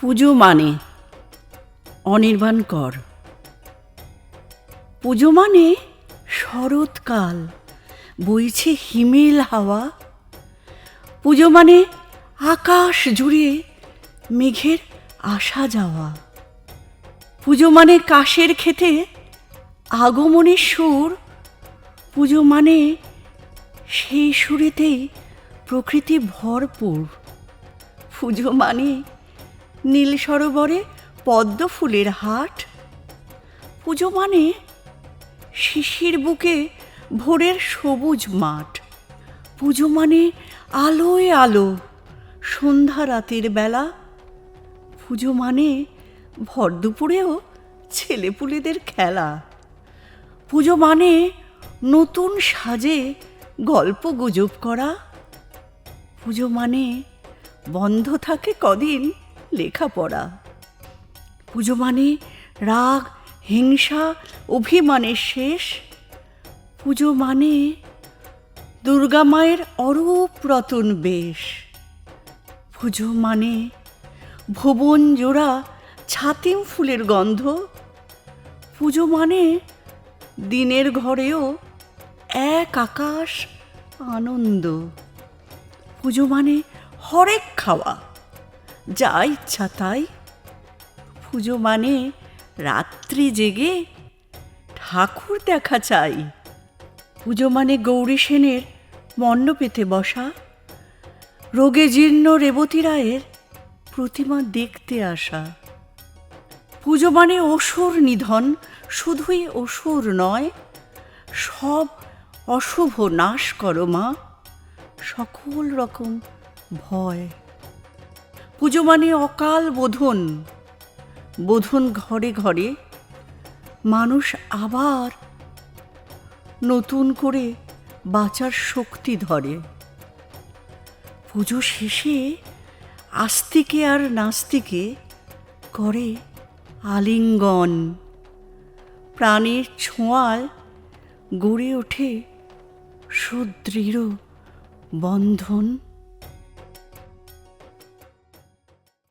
পুজো মানে অনির্বাণ কর। পুজো মানে শরৎকাল, বইছে হিমেল হাওয়া। পুজো মানে আকাশ জুড়ে মেঘের আসা যাওয়া। পুজো মানে কাশের খেতে আগমনের সুর। পুজো মানে সেই সুরেতেই প্রকৃতি ভরপুর। পুজো মানে নীল সরোবরে পদ্ম ফুলের হাট। পুজো মানে শিশির বুকে ভোরের সবুজ মাঠ। পুজো মানে আলোয় আলো, সন্ধ্যা রাতের বেলা। পুজো মানে ভর দুপুরেও ছেলেপুলেদের খেলা। পুজো মানে নতুন সাজে গল্প গুজব করা। পুজো মানে বন্ধ থাকে কদিন লেখাপড়া। পুজো মানে রাগ, হিংসা, অভিমানের শেষ। পুজো মানে দুর্গা মায়ের অরূপ রতন বেশ। পুজো মানে ভুবন জোড়া ছাতিম ফুলের গন্ধ। পুজো মানে দিনের ঘরেও এক আকাশ আনন্দ। পুজো মানে হরেক খাওয়া। যা ইচ্ছা তাই পুজো মানে রাত্রি জেগে ঠাকুর দেখা চাই। পুজো মানে গৌরী সেনের মণ্ডপেতে বসা। রোগে জীর্ণ রেবতী রায়ের প্রতিমা দেখতে আসা। পুজো মানে অসুর নিধন, শুধুই অসুর নয়, সব অশুভ নাশ করো মা। সকল রকম ভয়। পুজো মানে অকাল বোধন। বোধন ঘরে ঘরে মানুষ আবার নতুন করে বাঁচার শক্তি ধরে। পুজো শেষে আস্তিকে আর নাস্তিকে করে আলিঙ্গন। প্রাণের ছোঁয়ায় গড়ে ওঠে সুদৃঢ় বন্ধন।